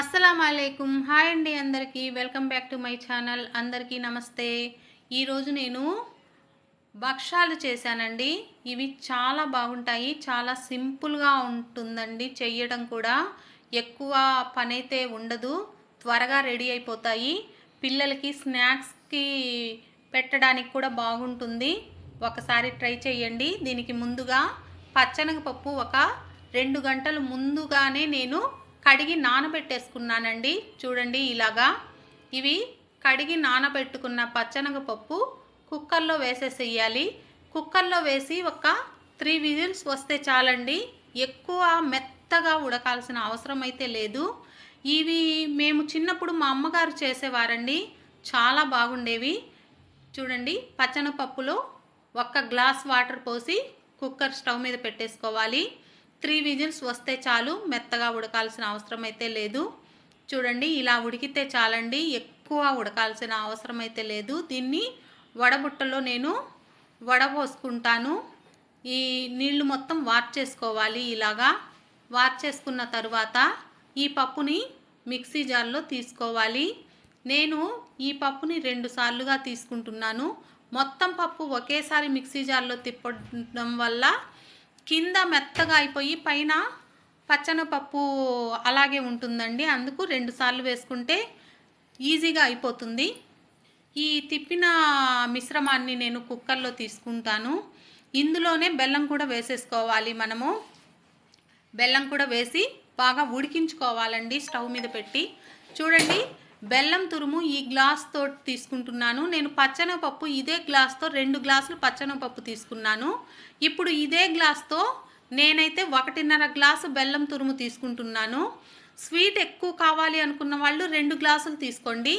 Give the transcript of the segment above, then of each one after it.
అస్సలం అయికుం హాయ్ అండి అందరికీ. Welcome back to my channel. అందరికీ నమస్తే. ఈరోజు నేను భక్షాలు చేశానండి. ఇవి చాలా బాగుంటాయి. చాలా సింపుల్గా ఉంటుందండి. చెయ్యడం కూడా ఎక్కువ పనైతే ఉండదు. త్వరగా రెడీ అయిపోతాయి. పిల్లలకి స్నాక్స్కి పెట్టడానికి కూడా బాగుంటుంది. ఒకసారి ట్రై చేయండి దీనికి ముందుగా పచ్చనగపప్పు ఒక రెండు గంటలు ముందుగానే నేను కడిగి నానబెట్టేసుకున్నానండి. చూడండి ఇలాగా. ఇవి కడిగి నానబెట్టుకున్న పచ్చనగపప్పు కుక్కర్లో వేసేసేయాలి. కుక్కర్లో వేసి ఒక త్రీ విజిల్స్ వస్తే చాలండి. ఎక్కువ మెత్తగా ఉడకాల్సిన అవసరం అయితే లేదు. ఇవి మేము చిన్నప్పుడు మా అమ్మగారు చేసేవారండి. చాలా బాగుండేవి. చూడండి పచ్చనపప్పులో ఒక్క గ్లాస్ వాటర్ పోసి కుక్కర్ స్టవ్ మీద పెట్టేసుకోవాలి. త్రీ విజిల్స్ వస్తే చాలు మెత్తగా ఉడకాల్సిన అవసరం అయితే లేదు. చూడండి ఇలా ఉడికితే చాలండి ఎక్కువ ఉడకాల్సిన అవసరం అయితే లేదు. దీన్ని వడబుట్టలో నేను వడపోసుకుంటాను ఈ నీళ్ళు మొత్తం వాట్ చేసుకోవాలి ఇలాగా. వాట్ చేసుకున్న తర్వాత ఈ పప్పుని మిక్సీ జార్లో తీసుకోవాలి. నేను ఈ పప్పుని రెండు సార్లుగా తీసుకుంటున్నాను. మొత్తం పప్పు ఒకేసారి మిక్సీ జార్లో తిప్పడం వల్ల కింద మెత్తగా అయిపోయి పైన పచ్చనపప్పు అలాగే ఉంటుందండి. అందుకు రెండు సార్లు వేసుకుంటే ఈజీగా అయిపోతుంది. ఈ తిప్పిన మిశ్రమాన్ని నేను కుక్కర్లో తీసుకుంటాను. ఇందులోనే బెల్లం కూడా వేసేసుకోవాలి మనము. బెల్లం కూడా వేసి బాగా ఉడికించుకోవాలండి స్టవ్ మీద పెట్టి. చూడండి బెల్లం తురుము ఈ గ్లాస్తో తీసుకుంటున్నాను. నేను పచ్చనపప్పు ఇదే గ్లాస్తో రెండు గ్లాసులు పచ్చనపప్పు తీసుకున్నాను. ఇప్పుడు ఇదే గ్లాస్తో నేనైతే ఒకటిన్నర గ్లాసు బెల్లం తురుము తీసుకుంటున్నాను. స్వీట్ ఎక్కువ కావాలి అనుకున్న వాళ్ళు రెండు గ్లాసులు తీసుకోండి.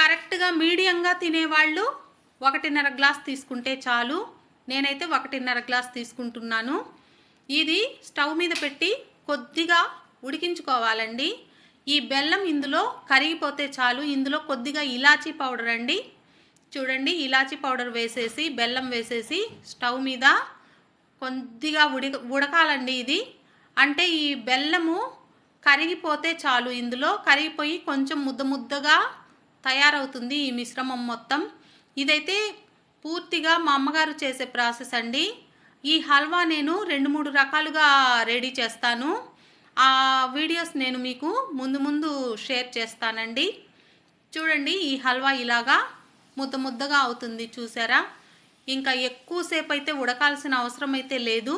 కరెక్ట్గా మీడియంగా తినేవాళ్ళు ఒకటిన్నర గ్లాస్ తీసుకుంటే చాలు. నేనైతే ఒకటిన్నర గ్లాస్ తీసుకుంటున్నాను. ఇది స్టవ్ మీద పెట్టి కొద్దిగా ఉడికించుకోవాలండి. ఈ బెల్లం ఇందులో కరిగిపోతే చాలు. ఇందులో కొద్దిగా ఇలాచీ పౌడర్ అండి. చూడండి ఇలాచీ పౌడర్ వేసేసి బెల్లం వేసేసి స్టవ్ మీద కొద్దిగా ఉడి ఉడకాలండి ఇది. అంటే ఈ బెల్లము కరిగిపోతే చాలు. ఇందులో కరిగిపోయి కొంచెం ముద్ద ముద్దగా తయారవుతుంది ఈ మిశ్రమం మొత్తం. ఇదైతే పూర్తిగా మా అమ్మగారు చేసే ప్రాసెస్ అండి. ఈ హల్వా నేను రెండు మూడు రకాలుగా రెడీ చేస్తాను. ఆ వీడియోస్ నేను మీకు ముందు ముందు షేర్ చేస్తానండి. చూడండి ఈ హల్వా ఇలాగా ముద్ద ముద్దగా అవుతుంది చూసారా? ఇంకా ఎక్కువసేపు అయితే ఉడకాల్సిన అవసరం అయితే లేదు.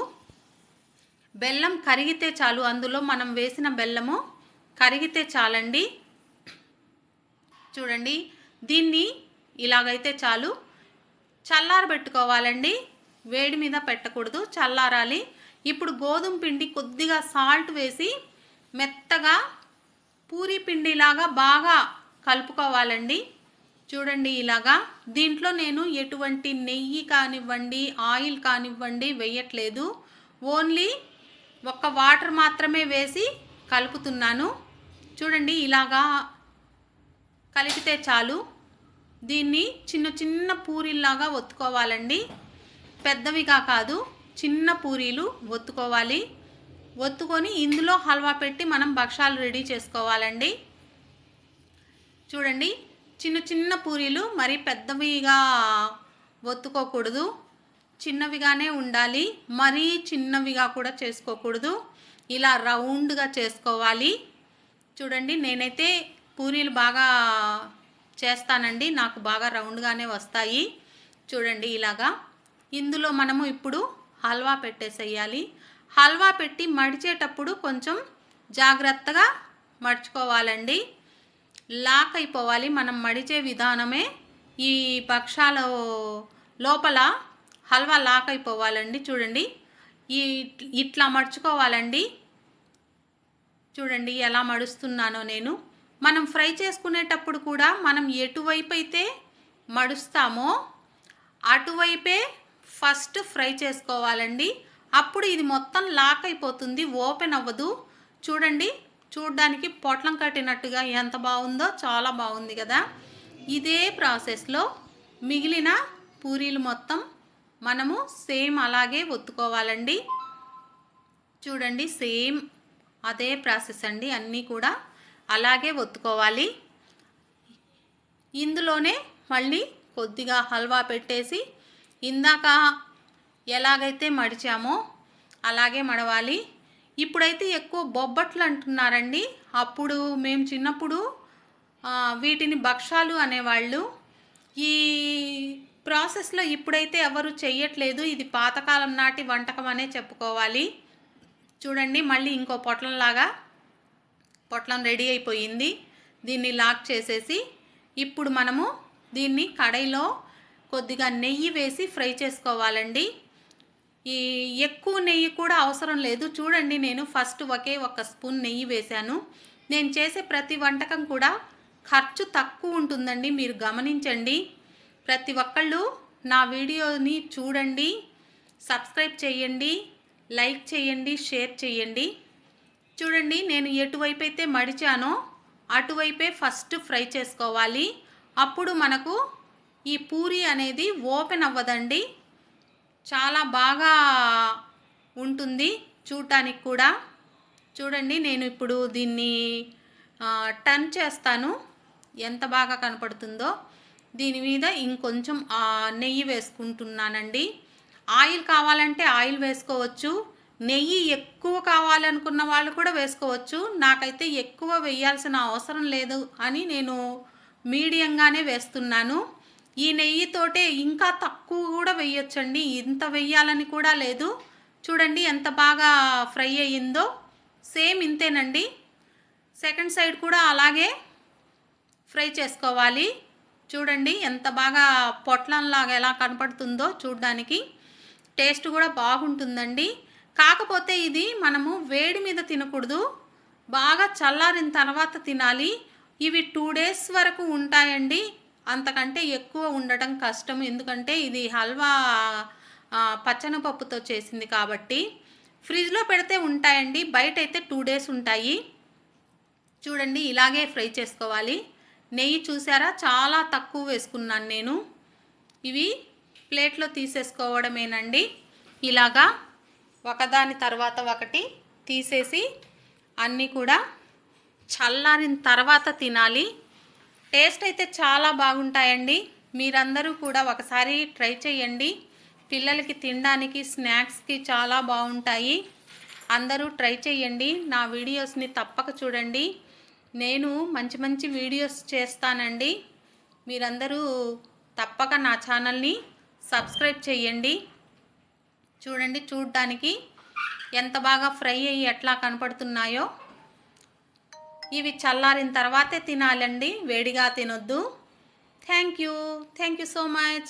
బెల్లం కరిగితే చాలు అందులో మనం వేసిన బెల్లము కరిగితే చాలండి. చూడండి దీన్ని ఇలాగైతే చాలు చల్లారబెట్టుకోవాలండి. వేడి మీద పెట్టకూడదు చల్లారాలి. ఇప్పుడు గోధుమ పిండి కొద్దిగా సాల్ట్ వేసి మెత్తగా పూరి పిండిలాగా బాగా కలుపుకోవాలండి. చూడండి ఇలాగా. దీంట్లో నేను ఎటువంటి నెయ్యి కానివ్వండి ఆయిల్ కానివ్వండి వేయట్లేదు. ఓన్లీ ఒక్క వాటర్ మాత్రమే వేసి కలుపుతున్నాను. చూడండి ఇలాగా కలిపితే చాలు. దీన్ని చిన్న చిన్న పూరిల్లాగా ఒత్తుకోవాలండి. పెద్దవిగా కాదు. చిన్న పూరీలు ఒత్తుకోవాలి. ఒత్తుకొని ఇందులో హల్వా పెట్టి మనం భక్షాలు రెడీ చేసుకోవాలండి. చూడండి చిన్న చిన్న పూరీలు మరి పెద్దవిగా ఒత్తుకోకూడదు. చిన్నవిగానే ఉండాలి మరీ చిన్నవిగా కూడా చేసుకోకూడదు. ఇలా రౌండ్గా చేసుకోవాలి. చూడండి నేనైతే పూరీలు బాగా చేస్తానండి నాకు బాగా రౌండ్గానే వస్తాయి. చూడండి ఇలాగా. ఇందులో మనము ఇప్పుడు హల్వా పెట్టేసేయాలి. హల్వా పెట్టి మడిచేటప్పుడు కొంచెం జాగ్రత్తగా మడుచుకోవాలండి. లాక్ అయిపోవాలి మనం మడిచే విధానమే ఈ పక్షాల లోపల హల్వా లాక్ అయిపోవాలండి చూడండి. ఈ ఇట్లా మడుచుకోవాలండి. చూడండి ఎలా మడుస్తున్నానో నేను. మనం ఫ్రై చేసుకునేటప్పుడు కూడా మనం ఎటువైపు అయితే మడుస్తామో అటువైపే ఫస్ట్ ఫ్రై చేసుకోవాలండి. అప్పుడు ఇది మొత్తం లాక్ అయిపోతుంది. ఓపెన్ అవ్వదు. చూడండి చూడడానికి పొట్లం కట్టినట్టుగా ఎంత బాగుందో చాలా బాగుంది కదా. ఇదే ప్రాసెస్లో మిగిలిన పూరీలు మొత్తం మనము సేమ్ అలాగే ఒత్తుకోవాలండి. చూడండి సేమ్ అదే ప్రాసెస్ అండి. అన్నీ కూడా అలాగే ఒత్తుకోవాలి. ఇందులోనే మళ్ళీ కొద్దిగా హల్వా పెట్టేసి ఇందాక ఎలాగైతే మడిచామో అలాగే మడవాలి. ఇప్పుడైతే ఎక్కువ బొబ్బట్లు అంటున్నారండి. అప్పుడు మేము చిన్నప్పుడు వీటిని భక్షాలు అనేవాళ్ళు. ఈ ప్రాసెస్లో ఇప్పుడైతే ఎవరు చెయ్యట్లేదు. ఇది పాతకాలం నాటి వంటకం అనే చెప్పుకోవాలి. చూడండి మళ్ళీ ఇంకో పొట్లంలాగా పొట్లం రెడీ అయిపోయింది. దీన్ని లాక్ చేసేసి ఇప్పుడు మనము దీన్ని కడాయిలో కొద్దిగా నెయ్యి వేసి ఫ్రై చేసుకోవాలండి. ఈ ఎక్కువ నెయ్యి కూడా అవసరం లేదు. చూడండి నేను ఫస్ట్ ఒకే ఒక స్పూన్ నెయ్యి వేశాను. నేను చేసే ప్రతి వంటకం కూడా ఖర్చు తక్కువ ఉంటుందండి. మీరు గమనించండి. ప్రతి ఒక్కళ్ళు నా వీడియోని చూడండి సబ్స్క్రైబ్ చేయండి లైక్ చేయండి షేర్ చేయండి. చూడండి నేను ఎటువైపు అయితే మడిచానో అటువైపే ఫస్ట్ ఫ్రై చేసుకోవాలి. అప్పుడు మనకు ఈ పూరి అనేది ఓపెన్ అవ్వదండి. చాలా బాగా ఉంటుంది చూడటానికి కూడా. చూడండి నేను ఇప్పుడు దీన్ని టర్న్ చేస్తాను. ఎంత బాగా కనపడుతుందో. దీని మీద ఇంకొంచెం నెయ్యి వేసుకుంటున్నానండి. ఆయిల్ కావాలంటే ఆయిల్ వేసుకోవచ్చు. నెయ్యి ఎక్కువ కావాలనుకున్న వాళ్ళు కూడా వేసుకోవచ్చు. నాకైతే ఎక్కువ వేయాల్సిన అవసరం లేదు అని నేను మీడియంగానే వేస్తున్నాను. ఈ నెయ్యితోటే ఇంకా తక్కువ కూడా వేయొచ్చండి. ఇంత వేయాలని కూడా లేదు. చూడండి ఎంత బాగా ఫ్రై అయ్యిందో. సేమ్ ఇంతేనండి. సెకండ్ సైడ్ కూడా అలాగే ఫ్రై చేసుకోవాలి. చూడండి ఎంత బాగా పొట్లంలాగా ఎలా కనపడుతుందో చూడడానికి. టేస్ట్ కూడా బాగుంటుందండి. కాకపోతే ఇది మనము వేడి మీద తినకూడదు. బాగా చల్లారిన తర్వాత తినాలి. ఇవి టూ డేస్ వరకు ఉంటాయండి. అంతకంటే ఎక్కువ ఉండటం కష్టం. ఎందుకంటే ఇది హల్వా పచ్చని పచ్చనపప్పుతో చేసింది కాబట్టి ఫ్రిడ్జ్లో పెడితే ఉంటాయండి. బయట అయితే టూ డేస్ ఉంటాయి. చూడండి ఇలాగే ఫ్రై చేసుకోవాలి. నెయ్యి చూసారా? చాలా తక్కువ వేసుకున్నాను నేను. ఇవి ప్లేట్లో తీసేసుకోవడమేనండి. ఇలాగా ఒకదాని తర్వాత ఒకటి తీసేసి అన్నీ కూడా చల్లారిన తర్వాత తినాలి. టేస్ట్ అయితే చాలా బాగుంటాయండి. మీరందరూ కూడా ఒకసారి ట్రై చేయండి. పిల్లలకి తినడానికి స్నాక్స్కి చాలా బాగుంటాయి. అందరూ ట్రై చేయండి. నా వీడియోస్ని తప్పక చూడండి. నేను మంచి మంచి వీడియోస్ చేస్తానండి. మీరందరూ తప్పక నా ఛానల్ని సబ్స్క్రైబ్ చేయండి. చూడండి చూడడానికి ఎంత బాగా ఫ్రై అయ్యి ఎట్లా కనపడుతున్నాయో. ఇవి చల్లారిన తర్వాతే తినాలండి వేడిగా తినొద్దు. Thank you thank you so much